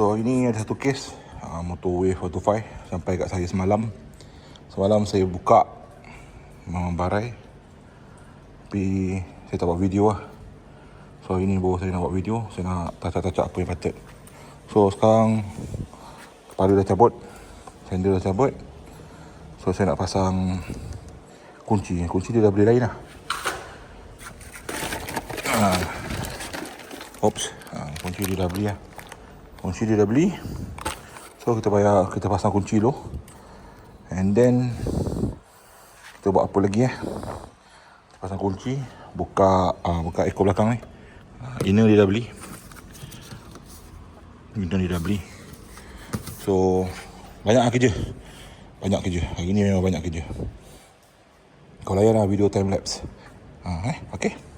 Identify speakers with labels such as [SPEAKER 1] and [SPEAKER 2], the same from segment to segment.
[SPEAKER 1] So ini ada satu kes uh, Motor Wave 125 Sampai kat saya semalam. Semalam saya buka Memang barai. Tapi Saya tak buat video lah. So ini baru saya nak buat video Saya nak tacak-tacak apa yang patut. So sekarang Kepala dah cabut Sender dah cabut. So saya nak pasang Kunci. Kunci dia dah beli lain lah. Ah. Oops. Ha, Kunci dia dah beli lah Kunci dia dah beli. So kita bayar Kita pasang kunci dulu. And then Kita buat apa lagi eh? Kita pasang kunci Buka uh, Buka ekor belakang ni. Uh, Inner dia dah beli. Inner dia dah beli. So Banyak kerja. Banyak kerja. Hari ni memang banyak kerja. Kau layan lah video time lapse. Uh, eh, Okay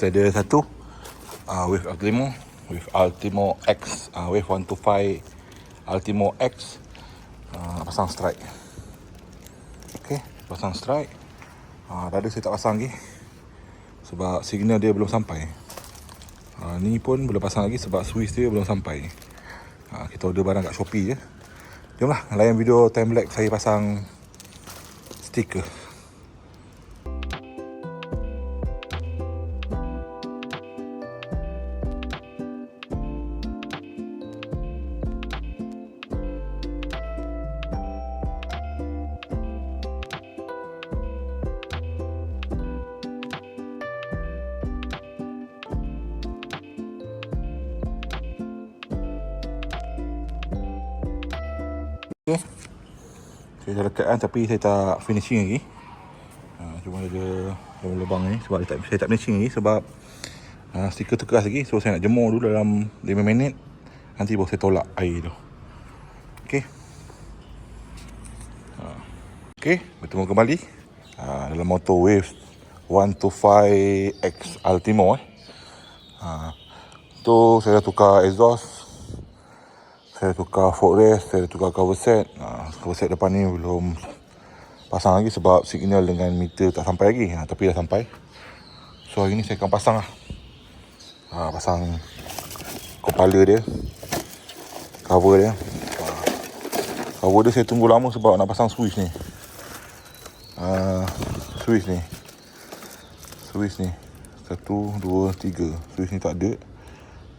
[SPEAKER 1] kita ada satu uh, Wave Ultimo Wave Ultimo X uh, Wave 125 Ultimo X uh, pasang strike. Ok pasang strike. Uh, tadi saya tak pasang lagi sebab signal dia belum sampai. Uh, ni pun belum pasang lagi sebab switch dia belum sampai. Uh, kita order barang kat Shopee je. Jomlah layan video time lapse saya pasang stiker Saya dah lekat kan tapi saya tak finishing lagi. Ha, cuma ada lubang-lubang ni sebab saya tak, saya tak finishing lagi sebab ha, stiker tu keras lagi. So saya nak jemur dulu dalam 5 minit. Nanti baru saya tolak air tu. Okay. Ha. Okay, bertemu kembali. Ha, dalam motor Wave 125X Ultimo eh. Ha. Tu saya dah tukar exhaust saya tukar footrest, saya tukar cover set. Ha, set depan ni belum pasang lagi sebab signal dengan meter tak sampai lagi. Ha, tapi dah sampai. So hari ni saya akan pasang lah. Ha, pasang kepala dia. Cover dia. Ha, cover dia saya tunggu lama sebab nak pasang switch ni. Ha, switch ni. Switch ni. Satu, dua, tiga. Switch ni tak ada.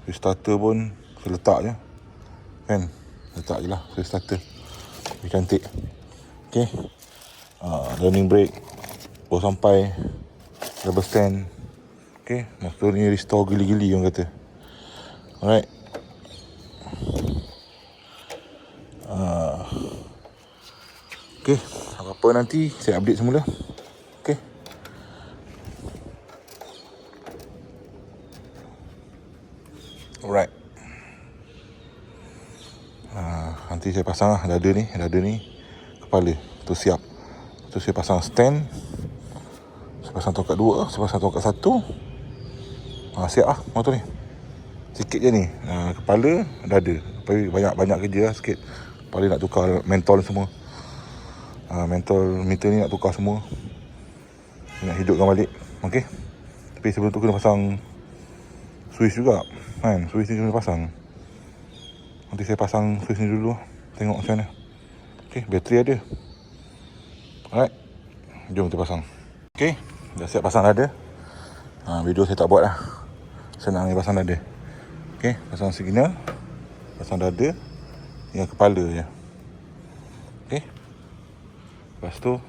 [SPEAKER 1] Switch starter pun saya letak je kan letak je lah free starter lebih cantik. Ok uh, learning brake baru sampai. Double stand. Ok motor ni restore gili-gili orang kata. Alright. Uh, ok apa-apa nanti saya update semula. Ok alright Ha, nanti saya pasang lah dada ni, dada ni kepala tu siap. Tu saya pasang stand. Saya pasang tongkat dua, saya pasang tongkat satu. Ha, siap lah motor ni. Sikit je ni. Ha, kepala, dada. Tapi banyak-banyak kerja lah sikit. Kepala nak tukar mentol semua. Ha, mentol meter ni nak tukar semua. Nak hidupkan balik. Okey. Tapi sebelum tu kena pasang switch juga. Kan, switch ni kena pasang. Nanti saya pasang switch ni dulu Tengok macam mana. Okay, bateri ada. Alright. Jom kita pasang. Okay, dah siap pasang dada ha, Video saya tak buat lah. Senang ni pasang dada Okay, pasang signal. Pasang dada Dengan kepala je. Okay Lepas tu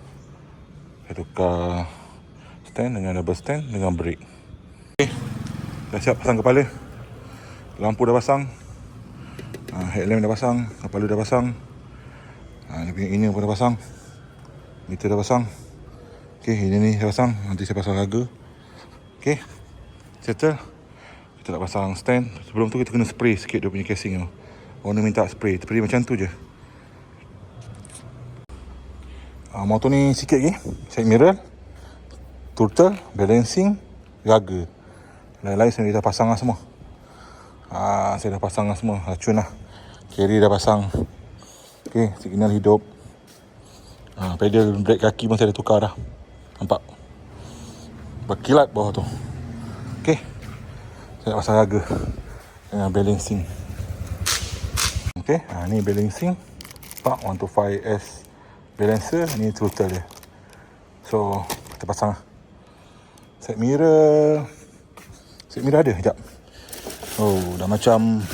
[SPEAKER 1] Saya tukar Stand dengan double stand Dengan brake. Okay Dah siap pasang kepala. Lampu dah pasang ha, headlamp dah pasang kepala dah pasang. Ha, dia punya inner pun dah pasang. Meter dah pasang. Ok ini ni dah pasang. Nanti saya pasang harga ok settle. Kita nak pasang stand. Sebelum tu kita kena spray sikit dia punya casing tu. Owner minta spray. Spray macam tu je. Uh, motor ni sikit lagi. Side mirror. Turtle balancing raga. Lain-lain saya dah pasang lah semua. Ah, saya dah pasang lah semua. Racun lah carry dah pasang. Ok signal hidup. Ah, pedal brake kaki pun saya dah tukar dah. Nampak? Berkilat bawah tu. Ok. Saya nak pasang raga. Dengan balancing. Ok ah, ni balancing. Nampak 125S balancer ni throttle dia. So kita pasang. Side mirror. Side mirror ada sekejap. Oh, dah macam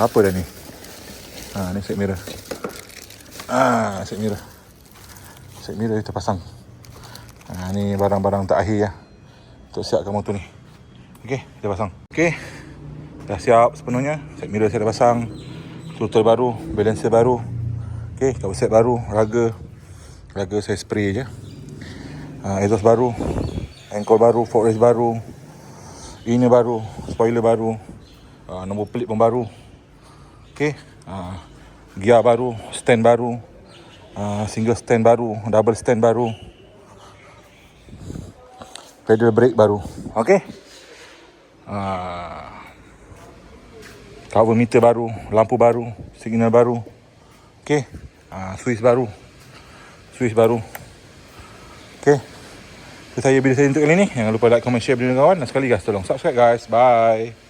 [SPEAKER 1] apa dah ni? Ha, ni set mirror. Ah, set mirror. Set mirror kita pasang. Ha, ni barang-barang tak akhir ya. Untuk siapkan motor ni. Okey, kita pasang. Okey. Dah siap sepenuhnya. Set mirror saya dah pasang. Throttle baru, balancer baru. Okey, cover set baru, raga. Raga saya spray je. Ha, exhaust baru. Ankle baru, footrest baru. Ini baru, spoiler baru, uh, nombor pelik pun baru. Okey, uh, gear baru, stand baru, uh, single stand baru, double stand baru. Pedal brake baru. Okey. Uh, cover meter baru, lampu baru, signal baru. Okey. Uh, switch baru. Switch baru. Okey. Itu saya video saya untuk kali ni. Jangan lupa like, comment, share dengan kawan. Dan sekali guys, tolong subscribe guys. Bye.